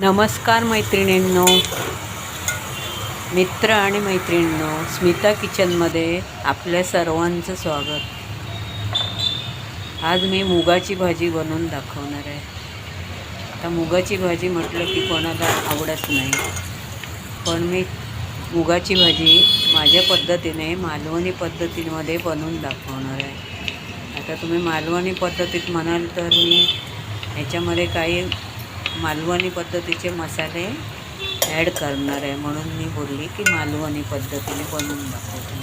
नमस्कार मैत्रिणींनो. मित्र आणि मैत्रिणींनो स्मिता किचनमध्ये आपल्या सर्वांचं स्वागत. आज मी मुगाची भाजी बनवून दाखवणार आहे. आता मुगाची भाजी म्हटलं की कोणाला आवडत नाही. पण मी मुगाची भाजी माझ्या पद्धतीने मालवणी पद्धतीमध्ये बनवून दाखवणार आहे. आता तुम्ही मालवणी पद्धतीत म्हणाल तर मी ह्याच्यामध्ये काही मालवणी पद्धतीचे मसाले ॲड करणार आहे. म्हणून मी बोलली की मालवणी पद्धतीने बनवून दाखवते.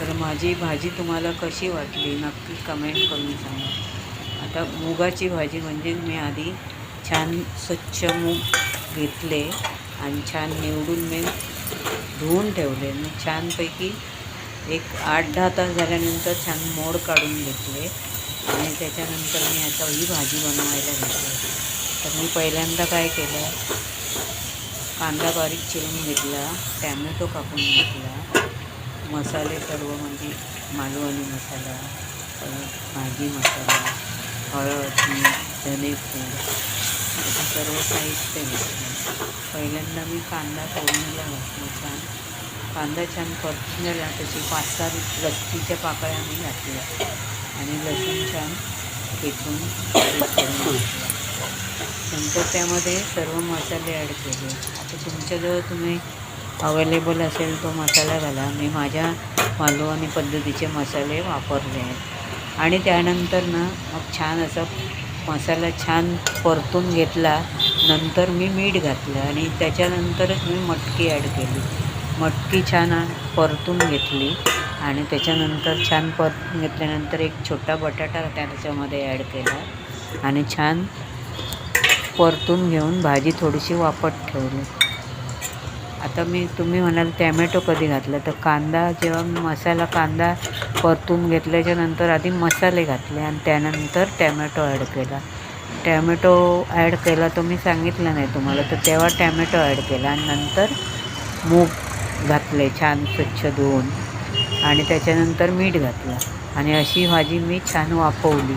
तर माझी भाजी तुम्हाला कशी वाटली नक्की कमेंट करून सांगा. आता मुगाची भाजी म्हणजे मी आधी छान स्वच्छ मूग घेतले आणि छान निवडून मी धुवून ठेवले. मी छानपैकी एक आठ दहा तास झाल्यानंतर छान मोड काढून घेतले आणि त्याच्यानंतर मी आता ही भाजी बनवायला घेतली. तर मी पहिल्यांदा काय केलं कांदा बारीक चिरून घेतला टॅमॅटो कापून घेतला मसाले सर्व म्हणजे मालवणी मसाला परत भाजी मसाला हळद मीठ धनेपूड असं सर्व साहित्य घेतलं. पहिल्यांदा मी कांदा फोडणीला घातला छान. कांदा छान परतून झाला पाच सहा लसणीच्या पाकळ्या मी घातल्या. आणि लसूण छान ठेचून करून नंतर त्यामध्ये सर्व मसाले ॲड केले. आता तुमच्याजवळ तुम्ही अवेलेबल असेल तो मसाला घाला. मी माझ्या मालवणी पद्धतीचे मसाले वापरले आहेत. आणि त्यानंतर ना मग छान असा मसाला छान परतून घेतला. नंतर मी मीठ घातलं आणि त्याच्यानंतरच मी मटकी ॲड केली. मटकी छान परतून घेतली आणि त्याच्यानंतर छान परतून घेतल्यानंतर एक छोटा बटाटा त्याच्यामध्ये ॲड केला. आणि छान परतून घेऊन भाजी थोडीशी वापट ठेवली. आता मी तुम्ही म्हणाल टॅमॅटो कधी घातला? तर कांदा जेव्हा मी मसाला कांदा परतून घेतल्याच्या नंतर आधी मसाले घातले आणि त्यानंतर टॅमॅटो ॲड केला. टॅमॅटो ॲड केला तो मी सांगितलं नाही तुम्हाला तर तेव्हा टॅमॅटो ॲड केला आणि नंतर मूग घातले छान स्वच्छ धुवून. आणि त्याच्यानंतर मीठ घातलं. आणि अशी भाजी मी छान वाफवली.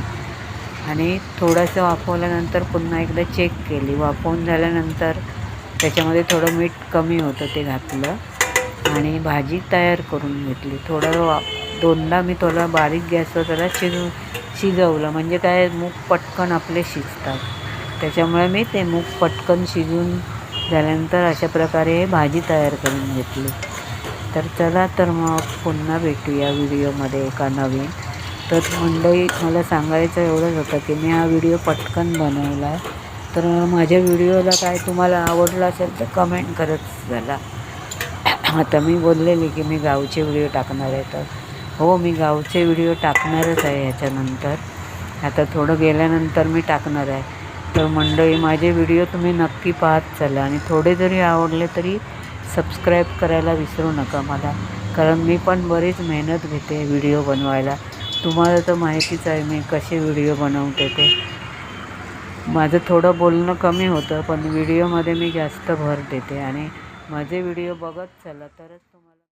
आणि थोडंसं वाफवल्यानंतर पुन्हा एकदा चेक केली. वाफवून झाल्यानंतर त्याच्यामध्ये थोडं मीठ कमी होतं ते घातलं आणि भाजी तयार करून घेतली. थोडं वा दोनदा मी थोडं बारीक गॅसवर त्याला शिजू शिजवलं. म्हणजे काय मूग पटकन आपले शिजतात. त्याच्यामुळे मी ते मूग पटकन शिजून झाल्यानंतर अशा प्रकारे भाजी तयार करून घेतली. तर चला तर मग पुन्हा भेटूया व्हिडिओमध्ये एका नवीन तर मंडळी मला सांगायचं एवढंच होतं की मी हा व्हिडिओ पटकन बनवला आहे. तर माझ्या व्हिडिओला काय तुम्हाला आवडला असेल तर कमेंट करत झाला आता मी बोललेली की मी गावचे व्हिडिओ टाकणार आहे तर. हो मी गावचे व्हिडिओ टाकणारच आहे ह्याच्यानंतर आता थोडं गेल्यानंतर मी टाकणार आहे. तर मंडळी माझे व्हिडिओ तुम्ही नक्की पाहत चला आणि थोडे जरी आवडले तरी सबस्क्राईब करायला विसरू नका मला. कारण मी पण बरीच मेहनत घेते व्हिडिओ बनवायला. तुम्हाला तर माहितीच आहे मी कसे व्हिडिओ बनवते ते. माझं थोडं बोलणं कमी होतं पण व्हिडिओमध्ये मी जास्त भर देते. आणि माझे व्हिडिओ बघत चला तरच